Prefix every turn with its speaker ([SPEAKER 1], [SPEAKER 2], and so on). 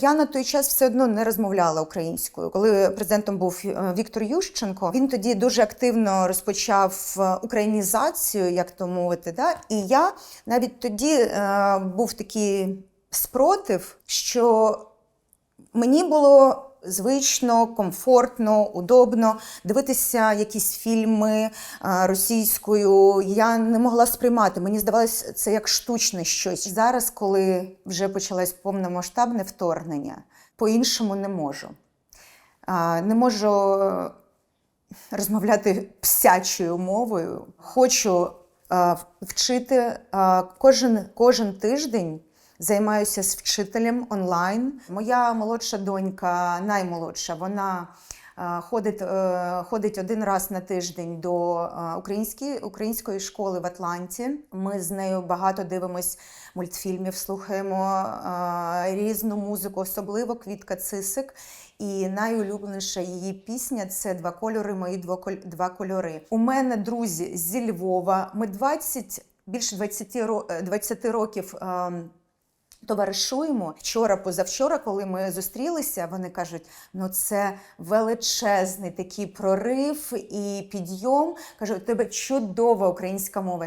[SPEAKER 1] Я на той час все одно не розмовляла українською. Коли президентом був е, Віктор Ющенко, він тоді дуже активно розпочав е, українізацію, як то мовити. Да? І я навіть тоді е, був такий спротив, що мені було звично, комфортно, удобно дивитися якісь фільми е, російською. Я не могла сприймати. Мені здавалось це як штучне щось. Зараз, коли вже почалось повномасштабне вторгнення, по-іншому не можу. Не можу е, розмовляти псячою мовою. Хочу е, вчити кожен, кожен тиждень. Займаюся з вчителем онлайн. Моя молодша донька, наймолодша, вона е, ходить, е, ходить один раз на тиждень до е, української, української школи в Атланті. Ми з нею багато дивимось мультфільмів, слухаємо різну музику, особливо Квітка Цисик. І найулюбленіша її пісня це два кольори, мої два кольори. У мене друзі зі Львова. Ми 20, більше 20, ро- е, 20 років. Товаришуємо вчора, позавчора, коли ми зустрілися, вони кажуть: ну це величезний такий прорив і підйом. Кажу, у тебе чудова українська мова.